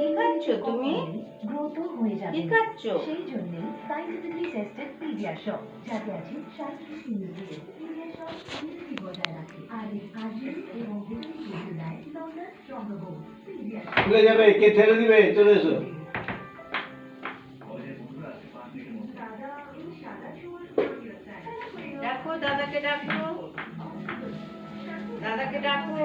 কি খাচ্ছ তুমি? গ্রোথ হয়ে যাবে কি খাচ্ছ সেই জন্য সাইন্টিফিকলি টেস্টেড পিডিয়াশর যাতে আছে শারীরিক ইমিউনিটি পিডিয়াশর ইমিউনিটি বজায় রাখে। আর এই কাজে এবং ভিটামিন দেয় ডক্টর চন্দ্রবাবু পিডিয়াশর চলে যাবে কে ঠেলে দিবে? চলে এসো। দেখো দাদাকে ডাকো। দাদাকে ডাকো।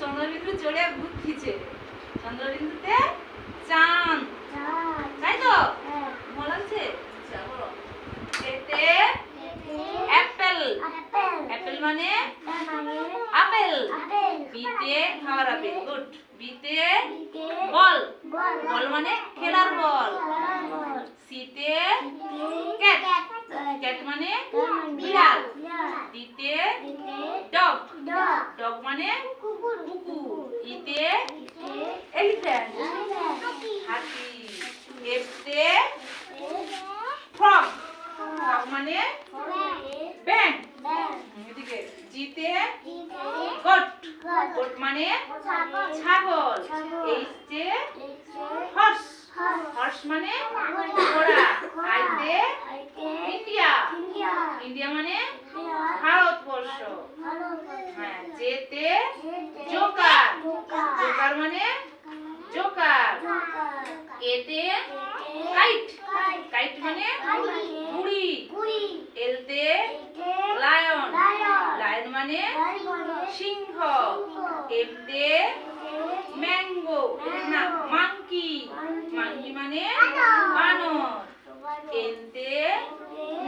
চন্দ্রবিন্দু চড়ে ঘুরছে চন্দ্রবিন্দুতে চান তাই তো? বলছে অ্যাপেল। অ্যাপেল মানে? আপেল। বল মানে খেলার বল। সিতে ক্যাট। ক্যাট মানে? ইতে এলিফ্যান্ট। হাতি। এফতে ফ্রগ। ফ্রগ মানে ব্যাং এদিকে জিতে গোট। গোট। মানে ছাগল। এইচতে হর্স। হর্স মানে ঘোড়া। আইতে ইন্ডিয়া। ইন্ডিয়া। মানে ভারতবর্ষ। হ্যাঁ যেতে জোকার। জোকার মানে জোকার। এতে কাইট। কাইট মানে ঘুড়ি এলতে লায়ন। লায়ন মানে সিংহ। এমতে ম্যাঙ্গো। না মাংকি। মানে বানর। এনতে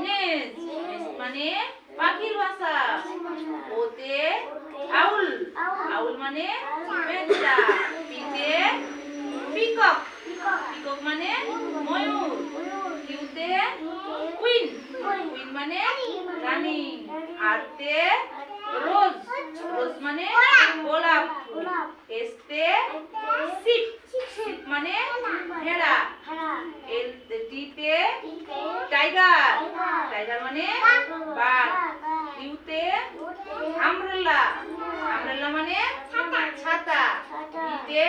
নেজ নেজ মানে পাখির বাসা। ওতে আউল। আউল মানে পেঁচা। পিতে পিকক। পিকক মানে ময়ূর। কিউতে কুইন। কুইন মানে রানী। আরতে রোজ রোজ মানে গোলাপ। এসতে শিপ শিপ মানে ভেড়া। এল টিতে টাইগার। টাইগার মানে বাঘ। ইউতে আমব্রেলা আমব্রেলা মানে ছাতা। ইতে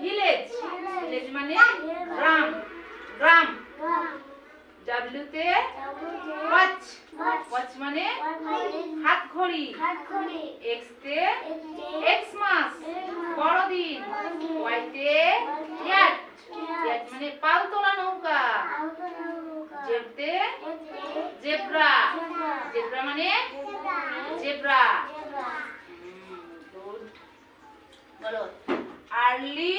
ভিলেজ ভিলেজ মানে গ্রাম। গ্রাম। ডাব্লিউতে ওয়াচ ওয়াচ মানে হাত ঘড়ি। এক্সতে এক্স মাস বড়দিন। ওয়াইতে ইয়াট ইয়াট মানে পালতোলা নৌকা। জেবতে জেব্রা জেব্রা মানে জেব্রা বলো। আর্লি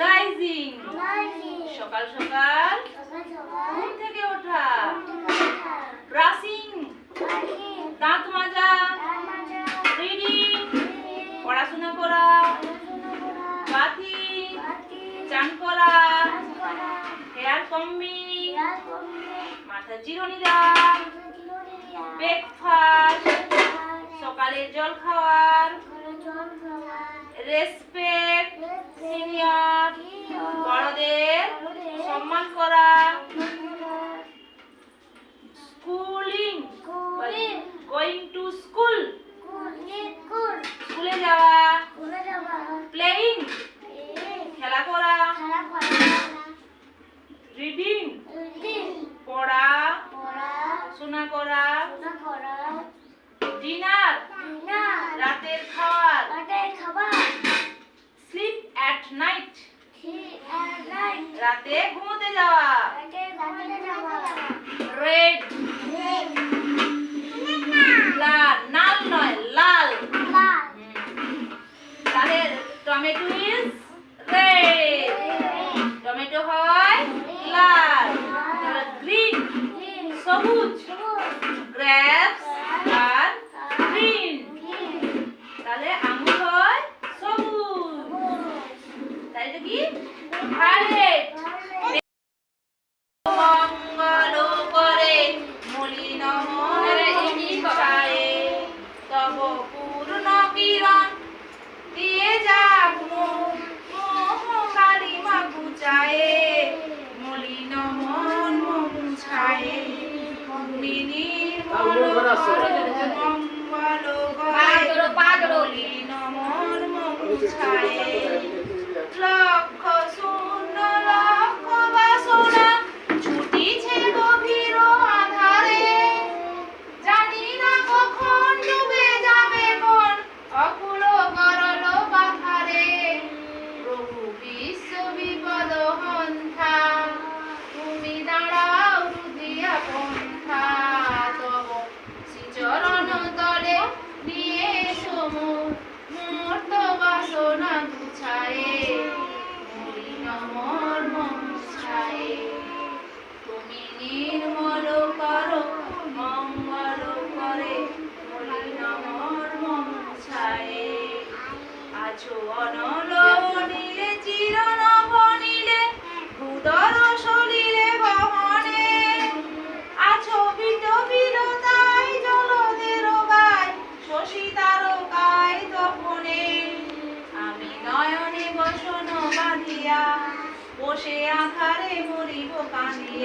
রাইজিং সকাল সকাল ঘুম থেকে ওঠা। ব্রাশিং দাঁত মাজা। রিডিং পড়াশোনা করা। বাতি। চান করা। হেয়ার কম্বিং মাথা চিরুনি দেওয়া রাতে ঘুমোতে যাওয়া রেড লাল নাল নয় লাল। তাহলে টমেটো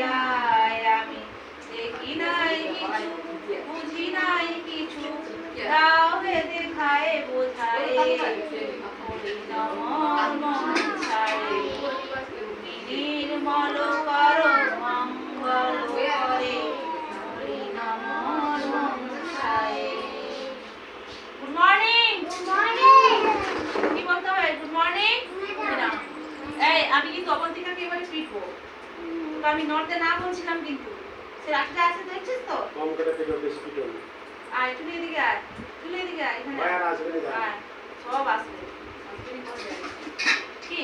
আমি দেখি নাই কিছু বুঝি নাই কিছু। দাও হে দেখায় বোঝায়। নির্মল কর মঙ্গল করে। হরি নমঃ গুড মর্নিং কি বলতে হবে গুড মর্নিং এই আমি কিন্তু অবন্তিকাকে এবারে পিটবো আমি নড়তে না বলছিলাম কিন্তু। সে রাখতে আছে দেখছিস তো? কম করে দিল বেশি পিটো আয় তুই এদিকে আয় তুই এদিকে আয় এখানে ভাই আর আসবে না আয় সব আসবে। কি?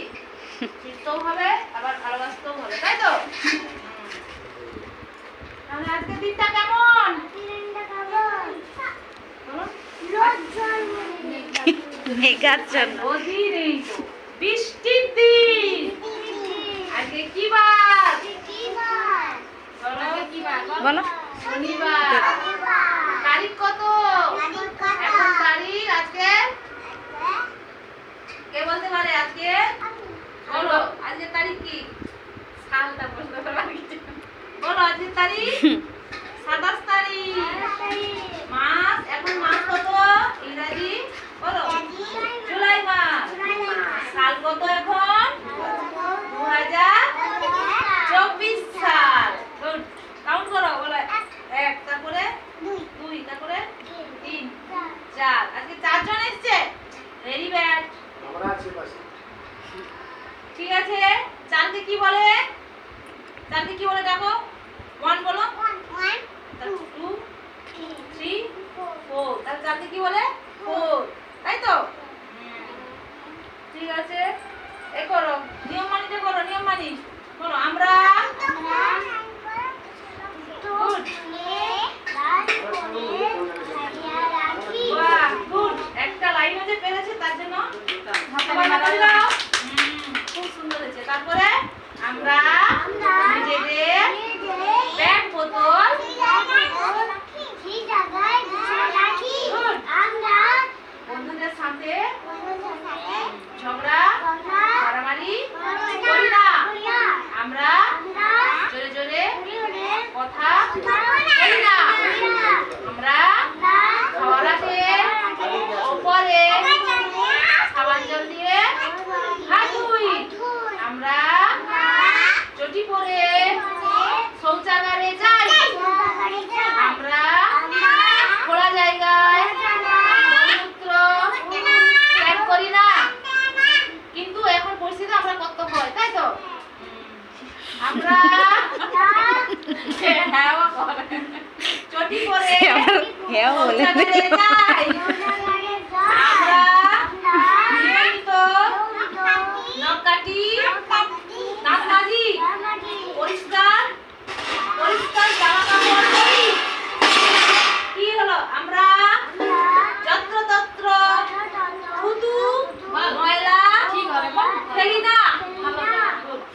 পিটতেও হবে আবার ভালোবাসতেও হবে তাই তো। তাহলে আজকে দিনটা কেমন? বলো। রোজই নেই তো বৃষ্টির দিন আজকে কি বার বলো কি বার বলো। তারিখ কত? এখন তারিখ আজকে? কে বলতে পারে আজকে? বলো আজকে তারিখ কি? সালটা বলতে পারি বলো আজকে তারিখ? সাতাশ তারিখ। মাস এখন মাস কত? ইংরাজি? বলো। জুলাই মাস। সাল কত এখন?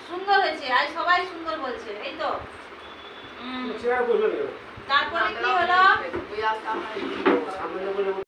সুন্দর হয়েছে আজ সবাই সুন্দর বলছে এই তো। চেয়ার বসে গেল তারপরে কি হলো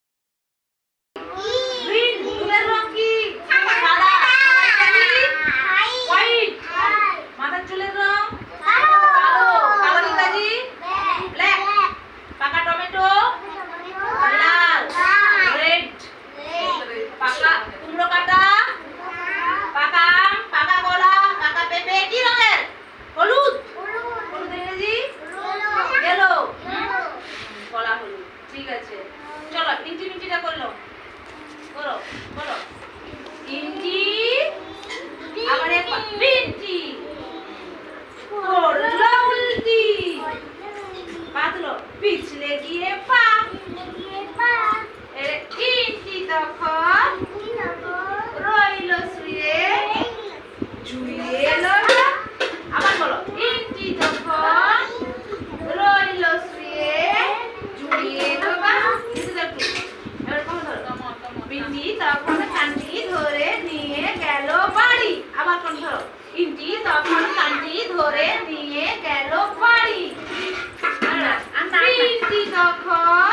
বিন্দি তখন কান্তি ধরে নিয়ে গেল বাড়ি। আবার কোন ধরো? ইন্টি তখন কান্তি ধরে নিয়ে গেল বাড়ি। বিন্দি তখন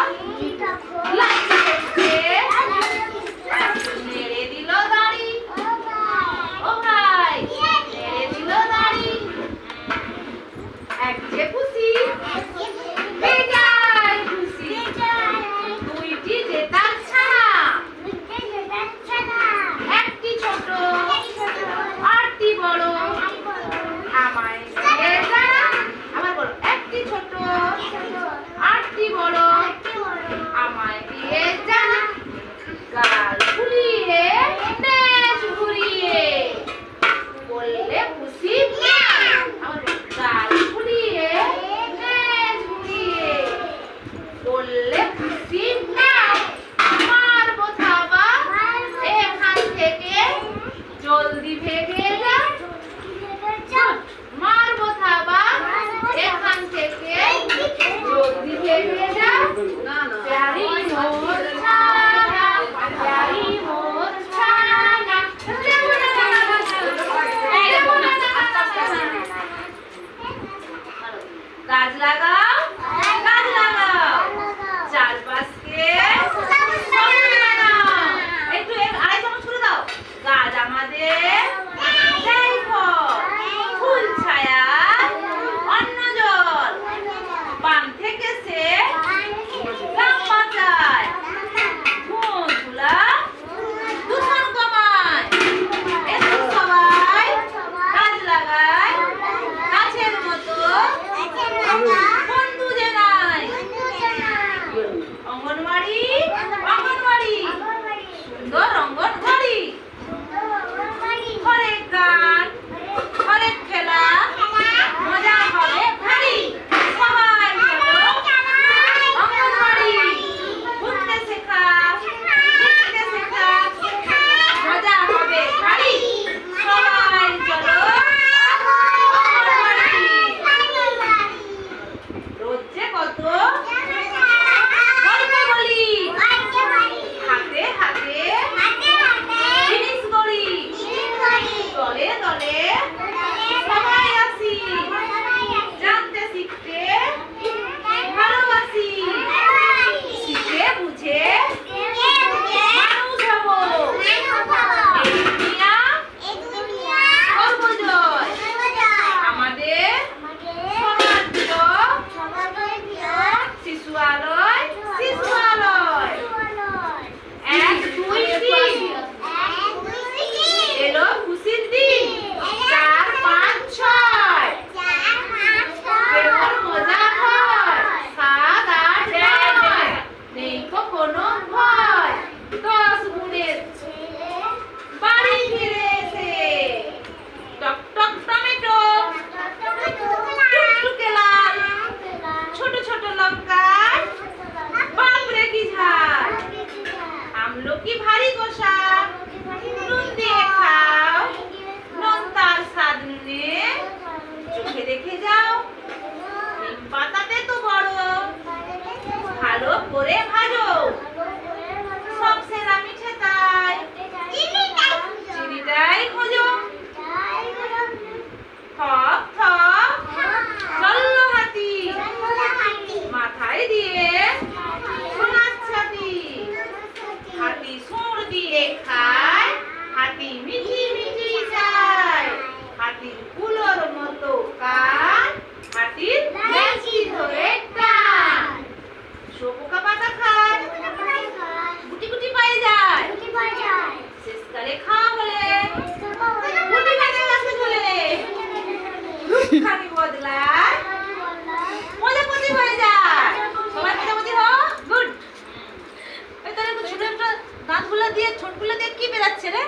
ছেলে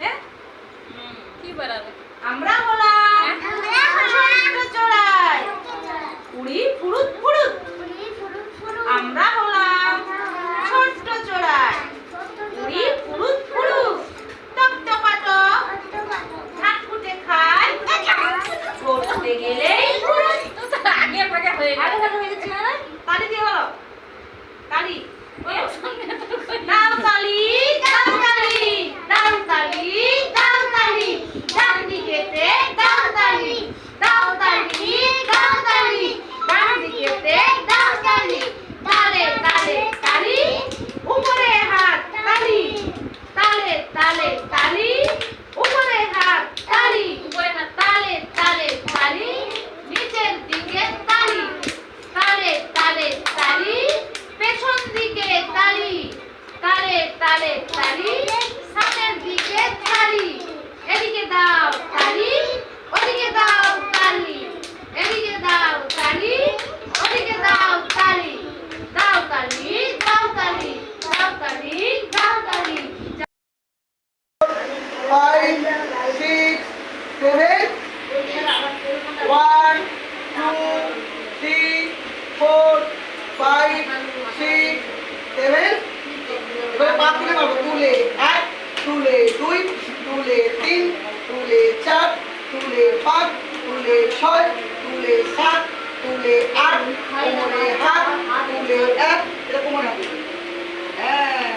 হ্যাঁ? কি বাড়াবে আমরা Dale, dale. দুই তুলে তিন তুলে চার তুলে পাঁচ তুলে ছয় তুলে সাত তুলে আট তুলে হাত তুলে এক, এরকম হ্যাঁ।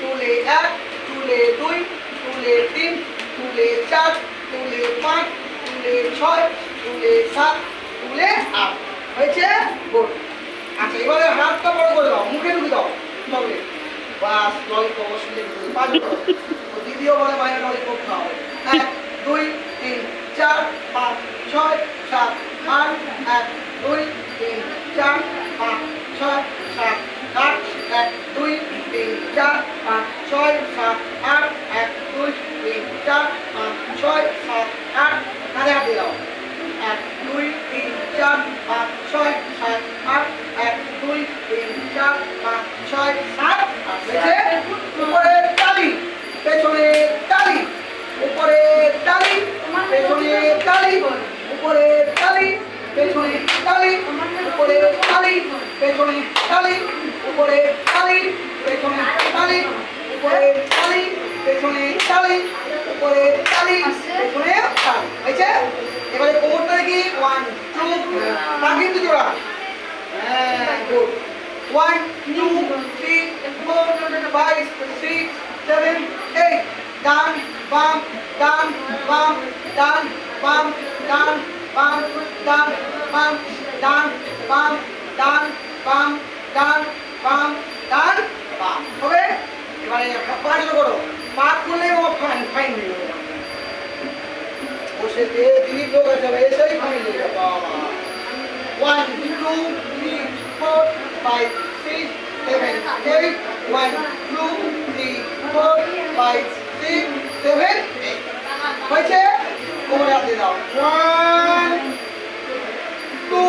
তুলে এক তুলে দুই তুলে তিন তুলে চার তুলে পাঁচ তুলে ছয় তুলে সাত তুলে আট। হয়েছে? গোল আচ্ছা এবারে হাতটা বড় করে দাও, মুখে ঢুকে দাও। তবে বাস লল কবর শুনে পাঁচ দ্বিতীয় বলে বাইরে ললিপপ হবে এক, দুই, তিন, চার, পাঁচ, ছয়, সাত, আট, এক, দুই, তিন, চার, পাঁচ, ছয়, সাত, আট, এক, দুই, তিন, চার, পাঁচ, ছয়, সাত, আট, এক, দুই তিন চার পাঁচ ছয় সাত আট কাঁধে হাত দিয়ে দাও এক দুই তিন চার পাঁচ ছয় সাত আট এক দুই তিন চার পাঁচ ছয় সাত আট হয়েছে উপরে তালি পেছনে তালি উপরে তালি পেছনে তালি উপরে তালি পেছনে তালি উপরে তালি পেছনে তালি উপরে তালি পেছনে তালি উপরে তালি পেছনে তালি উপরে তালি পেছনে তালি হয়েছে? এবারে কোমরটা দেখি ওয়ান টু তা কিন্তু জোড়া। হ্যাঁ good one two three four five six seven eight ডান বাম ডান বাম ডান বাম ডান বাম ডান বাম ডান বাম ডান বাম ডান বাম ডান বাম হবে এবারে পা শুরু করো। পা খুললে ও ফাইন ফাইন বসে দিয়ে দিলীপ লোক আছে এসেই ফাইন বাবা one two three four five six seven eight one two three four five six seven eight হয়েছে? কোমরে হাত দাও। One two